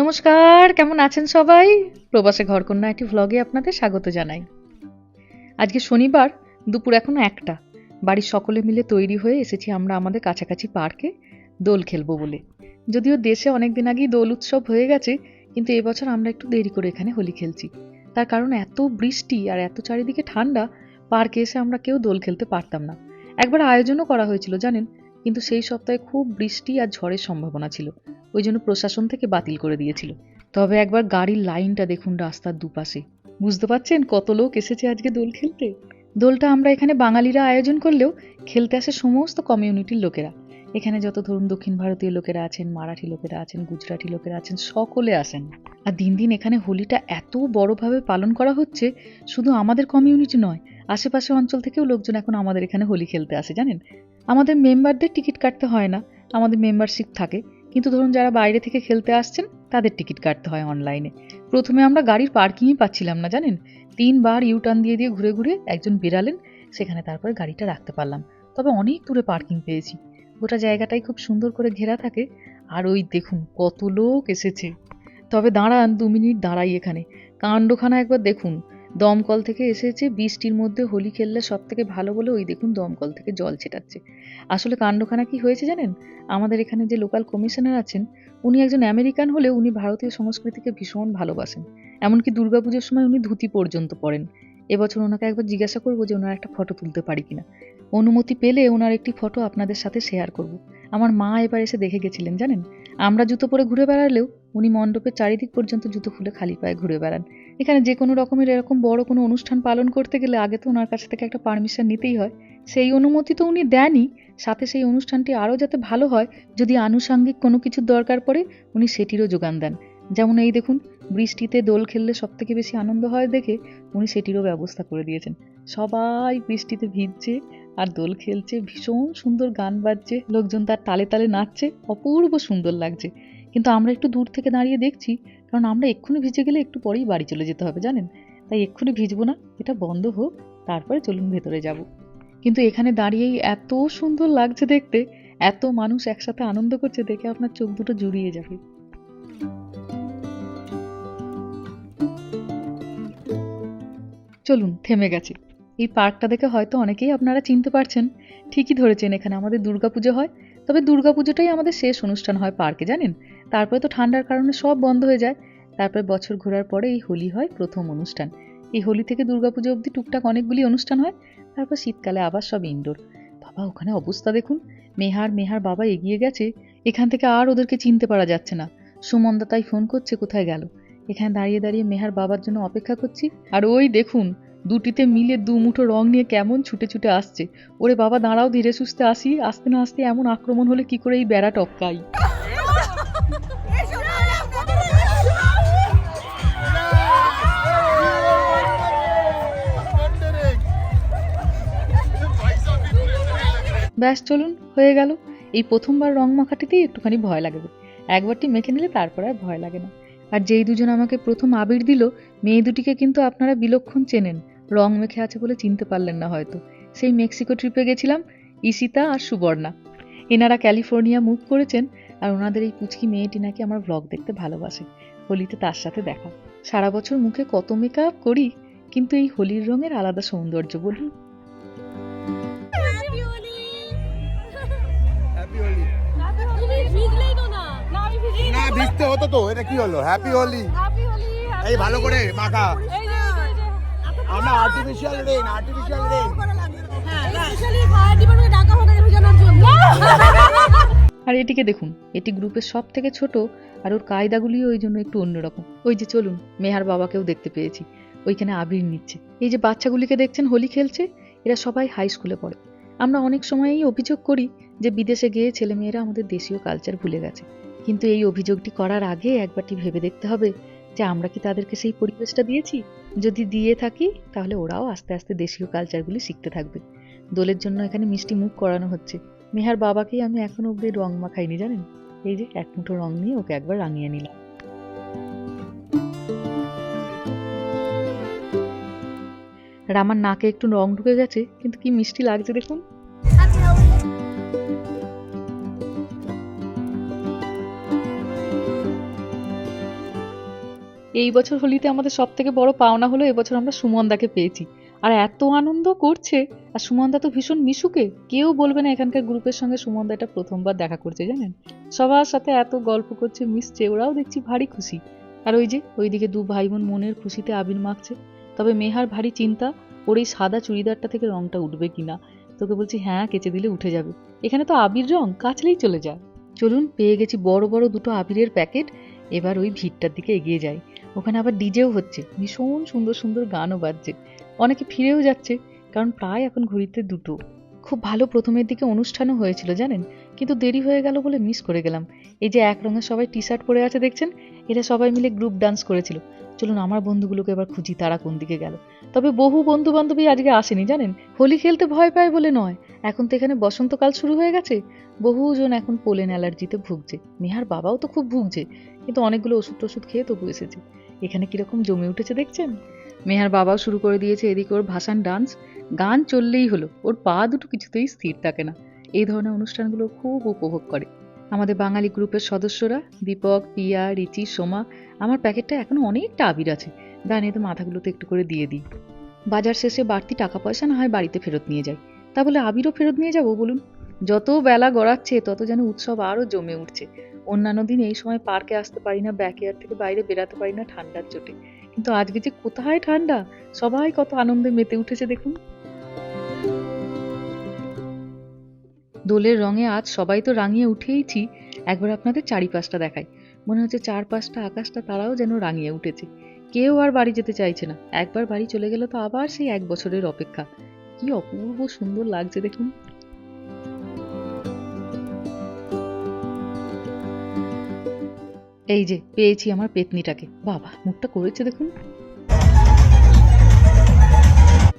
নমস্কার, কেমন আছেন সবাই? প্রবাসে ঘরকন্যা একটি ভ্লগে আপনাদের স্বাগত জানাই। আজকে শনিবার, দুপুর এখন একটা। বাড়ির সকলে মিলে তৈরি হয়ে এসেছি আমরা আমাদের কাছাকাছি পার্কে দোল খেলব বলে। যদিও দেশে অনেক দিন আগেই দোল উৎসব হয়ে গেছে, কিন্তু এবছর আমরা একটু দেরি করে এখানে হোলি খেলছি। তার কারণ এত বৃষ্টি আর এত চারিদিকে ঠান্ডা, পার্কে এসে আমরা কেউ দোল খেলতে পারতাম না। একবার আয়োজনও করা হয়েছিল, জানেন? কিন্তু সেই সপ্তাহে খুব বৃষ্টি আর ঝড়ের সম্ভাবনা ছিল। ওই জন্য প্রশাসন থেকে বাতিল করে দিয়েছিল। তবে একবার গাড়ির লাইনটা দেখুন রাস্তার দুপাশে। বুঝতে পারছেন কত লোক এসেছে আজকে দোল খেলতে? দোলটা আমরা এখানে বাঙালিরা আয়োজন করলেও খেলতে আসে সমস্ত কমিউনিটির লোকেরা। এখানে যত ধরুন দক্ষিণ ভারতীয় লোকেরা আছেন, মারাঠি লোকেরা আছেন, গুজরাটি লোকেরা আছেন, সকলে আসেন। আর দিন দিন এখানে হোলিটা এত বড়ভাবে পালন করা হচ্ছে, শুধু আমাদের কমিউনিটি নয় আশেপাশে অঞ্চল থেকেও লোকজন এখন আমাদের এখানে হোলি খেলতে আসে, জানেন? আমাদের মেম্বারদের টিকিট কাটতে হয় না। আমাদের মেম্বারশিপ থাকে। কিন্তু ধরুন যারা বাইরে থেকে খেলতে আসছেন, তাদের টিকিট কাটতে হয় অনলাইনে। প্রথমে আমরা গাড়ির পার্কিংই পাচ্ছিলাম না, জানেন? তিনবার ইউটার্ন দিয়ে দিয়ে ঘুরে ঘুরে একজন বেরালেন, সেখানে তারপরে গাড়িটা রাখতে পারলাম। তবে অনেক দূরে পার্কিং পেয়েছি। গোটা জায়গাটাই খুব সুন্দর করে ঘেরা থাকে। আর ওই দেখুন, কত লোক এসেছে। তবে দাঁড়ান দু মিনিট দাঁড়াই এখানে। কাণ্ডখানা একবার দেখুন। দমকল থেকে এসেছে, বৃষ্টির মধ্যে হোলি খেললে সব থেকে ভালো বলে ওই দেখুন দমকল থেকে জল ছেটাচ্ছে। আসলে কাণ্ডখানা কি হয়েছে জানেন? আমাদের এখানে যে লোকাল কমিশনার আছেন, উনি একজন আমেরিকান হলেও উনি ভারতীয় সংস্কৃতিকে ভীষণ ভালোবাসেন। এমনকি দুর্গাপুজোর সময় উনি ধুতি পর্যন্ত পরেন। এবছর ওনাকে একবার জিজ্ঞাসা করব যে ওনার একটা ফটো তুলতে পারি কিনা। অনুমতি পেলে ওনার একটি ফটো আপনাদের সাথে শেয়ার করব। আমার মা এবার এসে দেখে গেছিলেন, জানেন? আমরা জুতো পরে ঘুরে বেড়ালেও উনি মণ্ডপের চারিদিক পর্যন্ত জুতো খুলে খালি পায়ে ঘুরে বেড়ান। এখানে যে কোনো রকমের এরকম বড় কোনো অনুষ্ঠান পালন করতে গেলে আগে তো ওনার কাছ থেকে একটা পারমিশন নিতেই হয়। সেই অনুমতি তো উনি দেনই, সাথে সেই অনুষ্ঠানটি আরও যাতে ভালো হয়, যদি আনুষাঙ্গিক কোনো কিছুর দরকার পড়ে, উনি সেটিরও যোগান দেন। যেমন এই দেখুন, বৃষ্টিতে দোল খেললে সব থেকে বেশি আনন্দ হয় দেখে উনি সেটিরও ব্যবস্থা করে দিয়েছেন। সবাই বৃষ্টিতে ভিজছে আর দোল খেলছে, ভীষণ সুন্দর গান বাজছে, লোকজন তার তালে তালে নাচছে, অপূর্ব সুন্দর লাগছে। কিন্তু আমরা একটু দূর থেকে দাঁড়িয়ে দেখছি, কারণ আমরা এক্ষুনি ভিজে গেলে একটু পরেই বাড়ি চলে যেতে হবে, জানেন? তাই এক্ষুনি ভিজবো না, এটা বন্ধ হোক, তারপরে চলুন ভেতরে যাব। কিন্তু এখানে দাঁড়িয়েই এত সুন্দর লাগছে দেখতে, এত মানুষ একসাথে আনন্দ করছে দেখে আপনার চোখ দুটো জুড়িয়ে যাবে। চলুন, থেমে গেছে। এই পার্কটা দেখে হয়তো অনেকেই আপনারা চিনতে পারছেন। ঠিকই ধরেছেন এখানে আমাদের দুর্গাপুজো হয়। তবে দুর্গাপুজোটাই আমাদের শেষ অনুষ্ঠান হয় পার্কে, জানেন? তারপরে তো ঠান্ডার কারণে সব বন্ধ হয়ে যায়। তারপরে বছর ঘোরার পরে এই হোলি হয় প্রথম অনুষ্ঠান। এই হোলি থেকে দুর্গাপুজো অবধি টুকটাক অনেকগুলি অনুষ্ঠান হয়। তারপর শীতকালে আবার সব ইনডোর বাবা, ওখানে অবস্থা দেখুন। মেহার মেহার বাবা এগিয়ে গেছে। এখান থেকে আর ওদেরকে চিনতে পারা যাচ্ছে না। সুমন্দা তাই ফোন করছে, কোথায় গেল? এখানে দাঁড়িয়ে দাঁড়িয়ে মেহার বাবার জন্য অপেক্ষা করছি। আর ওই দেখুন দুটিতে মিলে দু মুঠো রং নিয়ে কেমন ছুটে ছুটে আসছে। ওরে বাবা, দাঁড়াও, ধীরে সুস্থে আসি। আসতে না আসতে এমন আক্রমণ হলে কি করে এই বেড়া টপকাই? ব্যাস, চলুন, হয়ে গেল। এই প্রথমবার রং মাখাটিতেই একটুখানি ভয় লাগবে একবারটি মেখে নিলে তারপর আর ভয় লাগে না। আর যেই দুজন আমাকে প্রথম আবির দিল, মেয়ে দুটিকে কিন্তু আপনারা বিলক্ষণ চেনেন। রং মেখে আছে বলে চিনতে পারলেন না হয়তো। সেই মেক্সিকো ট্রিপে গেছিলাম ইসিতা আর সুবর্ণা। এনারা ক্যালিফোর্নিয়া মুভ করেছেন আর ওনাদের এই পুচকি মেয়েটি নাকি আমার ব্লগ দেখতে ভালোবাসে। হোলিতে তার সাথে দেখা। সারা বছর মুখে কত মেকআপ করি কিন্তু এই হোলির রঙের আলাদা সৌন্দর্য বলুন। না ভিজতে হতো তো এটা কি হলো? হ্যাপি হোলি এই ভালো করে মাখা। আমরা আর্টিফিশিয়াল রেন আর্টিফিশিয়াল হ্যাঁ জন্য। আর এটিকে দেখুন এটি গ্রুপের সব থেকে ছোট আর ওর কায়দাগুলিও ওই জন্য একটু অন্যরকম। ওই যে চলুন মেহার বাবাকেও দেখতে পেয়েছি। ওইখানে আবির নিচ্ছে। এই যে বাচ্চাগুলিকে দেখছেন হোলি খেলছে এরা সবাই হাই স্কুলে পড়ে। আমরা অনেক সময়ই অভিযোগ করি যে বিদেশে গিয়ে ছেলেমেয়েরা আমাদের দেশীয় কালচার ভুলে গেছে। কিন্তু এই অভিযোগটি করার আগে একবারটি ভেবে দেখতে হবে? যে আমরা কি তাদেরকে সেই পরিবেশটা দিয়েছি? যদি দিয়ে থাকি, তাহলে ওরাও আস্তে আস্তে দেশীয় কালচারগুলি শিখতে থাকবে। দোলের জন্য এখানে মিষ্টি মুখ করানো হচ্ছে। মেহার বাবাকেই আমি এখনও অব্দি রং মাখাইনি, জানেন? এই যে এক মুঠো রং নিয়ে ওকে একবার রাঙিয়ে নিলাম। আর আমার নাকে একটু রং ঢুকে গেছে, কিন্তু কি মিষ্টি লাগছে দেখুন। এই বছর হোলিতে আমাদের সব থেকে বড় পাওনা হলো এবছর আমরা সুমনদাকে পেয়েছি। আর এত আনন্দ করছে, আর সুমনদা তো ভীষণ মিশুকে। কেউ বলবে না এখানকার গ্রুপের সঙ্গে সুমনদা এটা প্রথমবার দেখা করছে, জানেন? সবার সাথে এত গল্প করছে, মিশছে, ওরাও দেখছি ভারী খুশি। আর ওই যে, ওইদিকে দু ভাই বোন মনের খুশিতে আবির মাখছে। তবে মেহার ভারী চিন্তা, ওর এই সাদা চুড়িদারটা থেকে রংটা উঠবে কিনা? তোকে বলছি হ্যাঁ কেচে দিলে উঠে যাবে। এখানে তো আবির রং, কাচলেই চলে যায়। চলুন, পেয়ে গেছি বড় বড় দুটো আবিরের প্যাকেট। এবার ওই ভিড়টার দিকে এগিয়ে যাই। ওখানে আবার ডিজেও হচ্ছে। ভীষণ সুন্দর সুন্দর গানও বাজছে। অনেকে ফিরেও যাচ্ছে, কারণ প্রায় এখন ঘড়িতে দুটো। খুব ভালো প্রথমের দিকে অনুষ্ঠানও হয়েছিল, জানেন? কিন্তু দেরি হয়ে গেল বলে মিস করে গেলাম। এই যে এক রঙের সবাই টি শার্ট পরে আছে, দেখছেন? এরা সবাই মিলে গ্রুপ ডান্স করেছিল। চলুন, আমার বন্ধুগুলোকে এবার খুঁজি, তারা কোন দিকে গেল। তবে বহু বন্ধু বান্ধবী আজকে আসেনি, জানেন? হোলি খেলতে ভয় পায় বলে নয়। এখন তো এখানে বসন্তকাল শুরু হয়ে গেছে। বহুজন এখন পোলেন অ্যালার্জিতে ভুগছে। নেহার বাবাও তো খুব ভুগছে। কিন্তু অনেকগুলো ওষুধ টষুধ খেয়ে তবু এসেছে। এখানে কীরকম জমে উঠেছে দেখছেন? মেহার বাবাও শুরু করে দিয়েছে এদিকে ওর ভাসান ডান্স। গান চললেই হলো, ওর পা দুটো কিছুতেই স্থির থাকে না। এই ধরনের অনুষ্ঠানগুলো খুব উপভোগ করে। আমাদের বাঙালি গ্রুপের সদস্যরা, দীপক, পিয়া, রিচি, সোমা, আমার প্যাকেটটা এখনও অনেকটা আবির আছে। দান তো মাথাগুলোতে একটু করে দিয়ে দিই। বাজার শেষে বাড়তি টাকা পয়সা না হয় বাড়িতে ফেরত নিয়ে যাই। তা বলে আবিরও ফেরত নিয়ে যাব বলুন? যত বেলা গড়াচ্ছে, তত যেন উৎসব আরও জমে উঠছে। অন্যান্য দিন এই সময় পার্কে আসতে পারি না ব্যাকয়ার্ড থেকে বাইরে বেরাতে পারি না ঠান্ডার চোটে। কিন্তু আজকে যে কোথায় ঠান্ডা! সবাই কত আনন্দে মেতে উঠেছে দেখুন। দোলের রঙে আজ সবাই তো রাঙিয়ে উঠেইছি, একবার আপনাদের চারিপাশটা দেখাই। মনে হচ্ছে চারপাশটা, আকাশটা তারাও যেন রাঙিয়ে উঠেছে। কেউ আর বাড়ি যেতে চাইছে না। একবার বাড়ি চলে গেলে তো আবার সেই এক বছরের অপেক্ষা। কি অপূর্ব সুন্দর লাগছে দেখুন। এই যে, পেয়েছি আমার পেতনিটাকে। বাবা, মুখটা করেছে দেখুন।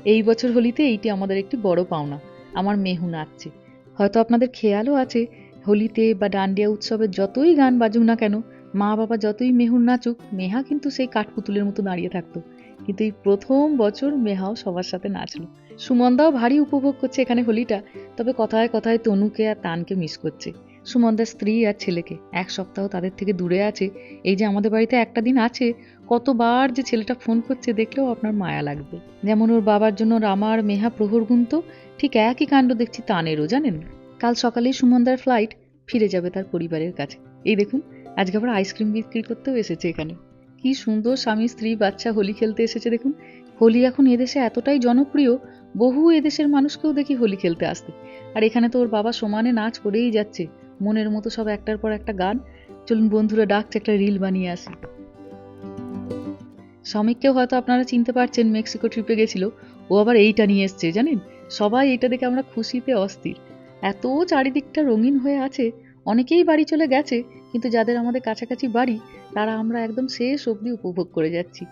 এই বছর হোলিতে এইটি আমাদের একটি বড় পাওনা। আমার মেহু নাচছে। হয়তো আপনাদের খেয়ালও আছে, হোলিতে বা ডান্ডিয়া উৎসবে যতই গান বাজুক না কেন, মা বাবা যতই মেহুর নাচুক, মেহা কিন্তু সেই কাঠপুতুলের মতো দাঁড়িয়ে থাকতো। কিন্তু এই প্রথম বছর মেহাও সবার সাথে নাচলো। সুমনদাও ভারী উপভোগ করছে এখানে হোলিটা, তবে কথায় কথায় তনুকে আর তানকে মিস করছে। সুমনদার স্ত্রী আর ছেলেকে। এক সপ্তাহ তাদের থেকে দূরে আছে। এই যে আমাদের বাড়িতে একটা দিন আছে, কতবার যে ছেলেটা ফোন করছে দেখলেও আপনার মায়া লাগবে। যেমন ওর বাবার জন্য রামা আর মেহা প্রহর গুনতো, ঠিক একই কাণ্ড দেখছি তানেরও, জানেন? কাল সকালেই সুমনদার ফ্লাইট ফিরে যাবে তার পরিবারের কাছে। এই দেখুন, আজকে আবার আইসক্রিম বিক্রি করতেও এসেছে এখানে। কি সুন্দর স্বামী, স্ত্রী, বাচ্চা, হোলি খেলতে এসেছে দেখুন। হোলি এখন এদেশে এতটাই জনপ্রিয়, বহু এদেশের মানুষকেও দেখি হোলি খেলতে আসতে। আর এখানে তো ওর বাবা সমানে নাচ করেই যাচ্ছে। মনের মতো সব একটার পর একটা গান। চলুন বন্ধুরা, ডাকছে একটা রিল বানিয়ে আসি। শ্রমিককেও হয়তো আপনারা চিনতে পারছেন, মেক্সিকো ট্রিপে গেছিল। ও আবার এইটা নিয়ে এসছে, জানেন? সবাই এটা দেখে আমরা খুশিতে অস্থির। এত চারিদিকটা রঙিন হয়ে আছে, অনেকেই বাড়ি চলে গেছে, কিন্তু যাদের আমাদের কাছাকাছি বাড়ি, তারা আমরা একদম শেষ অবধি উপভোগ করে যাচ্ছি।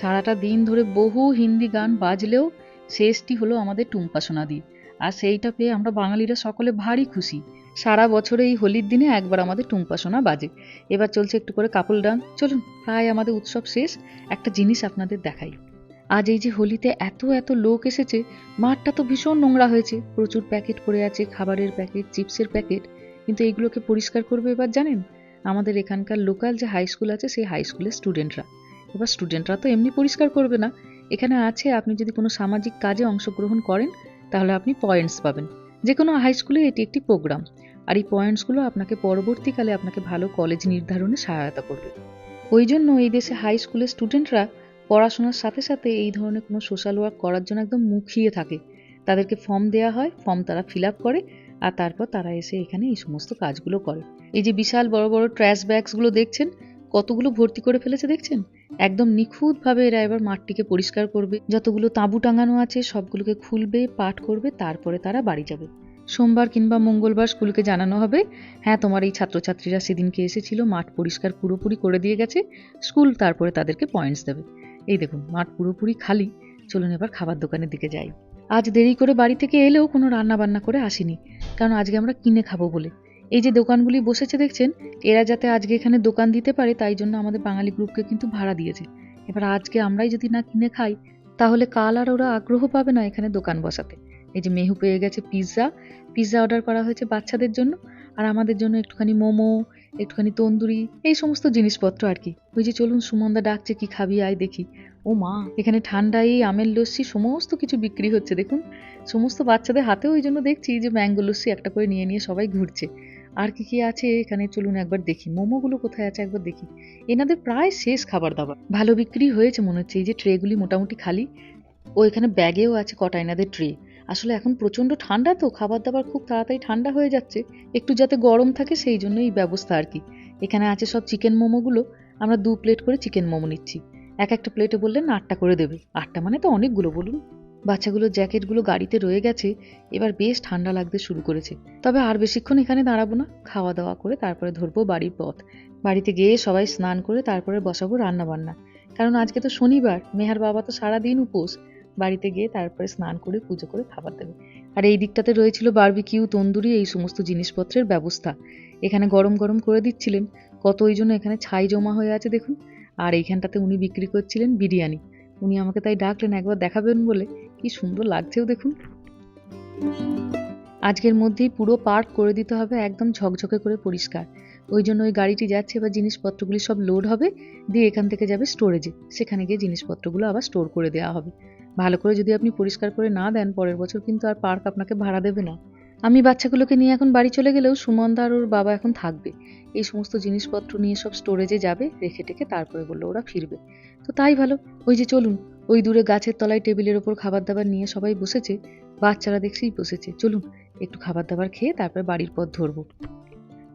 সারাটা দিন ধরে বহু হিন্দি গান বাজলেও শেষটি হলো আমাদের টুম্পা সোনাদি। আর সেইটা পেয়ে আমরা বাঙালিরা সকলে ভারী খুশি। সারা বছরে এই হোলির দিনে একবার আমাদের টুম্পা সোনা বাজে। এবার চলছে একটু করে কাপল ডান্স। চলুন, প্রায় আমাদের উৎসব শেষ। একটা জিনিস আপনাদের দেখাই। আজ এই যে হোলিতে এত এত লোক এসেছে, মাঠটা তো ভীষণ নোংরা হয়েছে। প্রচুর প্যাকেট পড়ে আছে, খাবারের প্যাকেট, চিপসের প্যাকেট। কিন্তু এইগুলোকে পরিষ্কার করবে এবার জানেন? আমাদের এখানকার লোকাল যে হাই স্কুল আছে, সেই হাই স্কুলের স্টুডেন্টরা। এবার স্টুডেন্টরা তো এমনি পরিষ্কার করবে না। এখানে আছে, আপনি যদি কোনো সামাজিক কাজে অংশগ্রহণ করেন, তাহলে আপনি পয়েন্টস পাবেন। যে কোনো হাই স্কুলে এটি একটি প্রোগ্রাম আর এই পয়েন্টসগুলো আপনাকে পরবর্তীকালে আপনাকে ভালো কলেজ নির্ধারণে সহায়তা করবে। ওই জন্য এই দেশে হাই স্কুলের স্টুডেন্টরা পড়াশোনার সাথে সাথে এই ধরনের কোনো সোশ্যাল ওয়ার্ক করার জন্য একদম মুখিয়ে থাকে। তাদেরকে ফর্ম দেওয়া হয় ফর্ম তারা ফিল আপ করে, আর তারপর তারা এসে এখানে এই সমস্ত কাজগুলো করে। এই যে বিশাল বড় বড় ট্র্যাশ ব্যাগসগুলো দেখছেন, কতগুলো ভর্তি করে ফেলেছে দেখছেন? একদম নিখুঁতভাবে এরা এবার মাঠটিকে পরিষ্কার করবে। যতগুলো তাঁবু টাঙানো আছে, সবগুলোকে খুলবে পাঠ করবে, তারপরে তারা বাড়ি যাবে। সোমবার কিংবা মঙ্গলবার স্কুলকে জানানো হবে হ্যাঁ তোমার এই ছাত্রছাত্রীরা সেদিনকে এসেছিল, মাঠ পরিষ্কার পুরোপুরি করে দিয়ে গেছে, স্কুল তারপরে তাদেরকে পয়েন্টস দেবে। এই দেখুন, মাঠ পুরোপুরি খালি। চলুন এবার খাবার দোকানের দিকে যাই। আজ দেরি করে বাড়ি থেকে এলেও কোনো রান্না বান্না করে আসিনি, কারণ আজকে আমরা কিনে খাব বলে। এই যে দোকানগুলি বসেছে দেখছেন, এরা যাতে আজকে এখানে দোকান দিতে পারে, তাই জন্য আমাদের বাঙালি গ্রুপকে কিন্তু ভাড়া দিয়েছে। এবার আজকে আমরাই যদি না কিনে খাই, তাহলে কাল আর ওরা আগ্রহ পাবে না এখানে দোকান বসাতে। এই যে মেহু পেয়ে গেছে পিৎজা। পিৎজা অর্ডার করা হয়েছে বাচ্চাদের জন্য। আর আমাদের জন্য একটুখানি মোমো, একটুখানি তন্দুরি, এই সমস্ত জিনিসপত্র আর কি। ওই যে চলুন সুমনদা ডাকছে, কি খাবি আয় দেখি। ও মা, এখানে ঠান্ডা, এই আমের লস্যি, সমস্ত কিছু বিক্রি হচ্ছে দেখুন। সমস্ত বাচ্চাদের হাতেও ওই জন্য দেখছি যে ম্যাঙ্গো লস্যি একটা করে নিয়ে নিয়ে সবাই ঘুরছে। আর কি কি আছে এখানে চলুন একবার দেখি। মোমোগুলো কোথায় আছে একবার দেখি। এনাদের প্রায় শেষ খাবার দাবার। ভালো বিক্রি হয়েছে মনে হচ্ছে। এই যে ট্রেগুলি মোটামুটি খালি, ও এখানে ব্যাগেও আছে কটা এনাদের ট্রে। আসলে এখন প্রচণ্ড ঠান্ডা তো, খাবার দাবার খুব তাড়াতাড়ি ঠান্ডা হয়ে যাচ্ছে। একটু যাতে গরম থাকে সেই জন্য এই ব্যবস্থা আর কি। এখানে আছে সব চিকেন মোমোগুলো। আমরা দু প্লেট করে চিকেন মোমো নিচ্ছি। এক একটা প্লেটে বললেন আটটা করে দেবে। আটটা মানে তো অনেকগুলো, বলুন। বাচ্চাগুলোর জ্যাকেটগুলো গাড়িতে রয়ে গেছে, এবার বেশ ঠান্ডা লাগতে শুরু করেছে। তবে আর বেশিক্ষণ এখানে দাঁড়াবো না খাওয়া দাওয়া করে তারপরে ধরবো বাড়ির পথ। বাড়িতে গিয়ে সবাই স্নান করে তারপরে বসাবো রান্না বান্না কারণ আজকে তো শনিবার, মেহার বাবা তো সারাদিন উপোস। বাড়িতে গিয়ে তারপরে স্নান করে পুজো করে খাবার দেবে। আর এই দিকটাতে রয়েছিল বারবিকিউ, তন্দুরি, এই সমস্ত জিনিসপত্রের ব্যবস্থা। এখানে গরম গরম করে দিচ্ছিলেন, কত ওই জন্য এখানে ছাই জমা হয়ে আছে দেখুন। আর এইখানটাতে উনি বিক্রি করছিলেন বিরিয়ানি। উনি আমাকে তাই ডাকলেন, একবার দেখাবেন বলে। কি সুন্দর লাগছেও দেখুন। আজকের মধ্যেই পুরো পার্ক করে দিতে হবে একদম ঝকঝকে করে পরিষ্কার। ওই জন্য ওই গাড়িটি যাচ্ছে, এবার জিনিসপত্রগুলি সব লোড হবে, দিয়ে এখান থেকে যাবে স্টোরেজে সেখানে গিয়ে জিনিসপত্রগুলো আবার স্টোর করে দেওয়া হবে। ভালো করে যদি আপনি পরিষ্কার করে না দেন, পরের বছর কিন্তু আর পার্ক আপনাকে ভাড়া দেবে না। আমি বাচ্চাগুলোকে নিয়ে এখন বাড়ি চলে গেলেও সুমনদা আর ওর বাবা এখন থাকবে। এই সমস্ত জিনিসপত্র নিয়ে সব স্টোরেজে যাবে, রেখে টেখে তারপরে বলল ওরা ফিরবে। তো তাই ভালো, ওই যে চলুন। ওই দূরে গাছের তলায় টেবিলের ওপর খাবার দাবার নিয়ে সবাই বসেছে, বাচ্চারা দেখছেই বসেছে। চলুন, একটু খাবার দাবার খেয়ে তারপরে বাড়ির পথ ধরবো।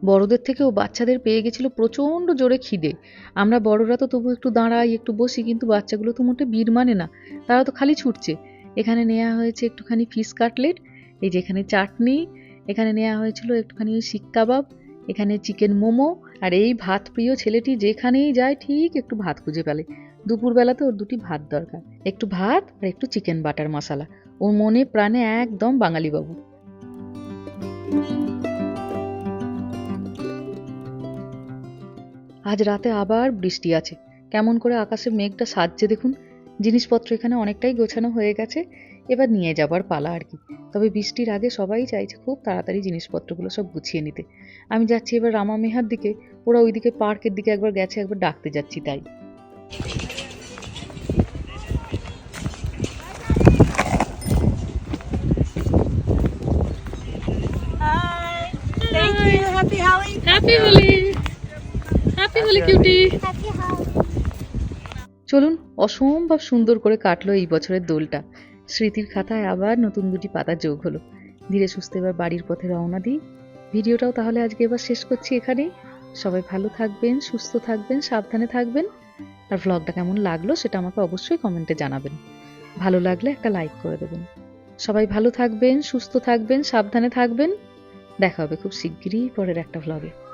বড়দের থেকেও বাচ্চাদের পেয়ে গেছিল প্রচণ্ড জোরে খিদে। আমরা বড়রা তো তবু একটু দাঁড়াই, একটু বসি, কিন্তু বাচ্চাগুলো তো মোটে বীর মানে না। তারা তো খালি ছুটছে। এখানে নেওয়া হয়েছে একটুখানি ফিশ কাটলেট, এই যে এখানে চাটনি, এখানে নেওয়া হয়েছিল একটুখানি শিক কাবাব এখানে চিকেন মোমো আর এই ভাত প্রিয় ছেলেটি যেখানেই যায় ঠিক একটু ভাত খুঁজে পেলে। দুপুরবেলাতে ওর দুটি ভাত দরকার, একটু ভাত আর একটু চিকেন বাটার মশলা। ওর মনে প্রাণে একদম বাঙালি বাবু। আজ রাতে আবার বৃষ্টি আছে। কেমন করে আকাশে মেঘটা সাজছে দেখুন। জিনিসপত্র এখানে অনেকটাই গোছানো হয়ে গেছে। এবার নিয়ে যাবার পালা আর কি। তবে বৃষ্টির আগে সবাই চাইছে খুব তাড়াতাড়ি জিনিসপত্রগুলো সব গুছিয়ে নিতে। আমি যাচ্ছি এবার রামা মেহার দিকে ওরা ওইদিকে পার্কের দিকে একবার গেছে একবার ডাকতে যাচ্ছি তাই. Happy Happy. চলুন অসম্ভব সুন্দর করে কাটলো এই বছরের দোলটা। স্মৃতির খাতায় আবার নতুন দুটি পাতা যোগ হলো। ধীরে সুস্থে এবার বাড়ির পথে রওনা দিই। ভিডিওটাও তাহলে আজকে এবার শেষ করছি এখানেই সবাই ভালো থাকবেন, সুস্থ থাকবেন, সাবধানে থাকবেন। আর ভ্লগটা কেমন লাগল সেটা আমাকে অবশ্যই কমেন্টে জানাবেন। ভালো লাগলে একটা লাইক করে দেবেন। সবাই ভালো থাকবেন, সুস্থ থাকবেন, সাবধানে থাকবেন। দেখা হবে খুব শিগগিরই পরের একটা ভ্লগে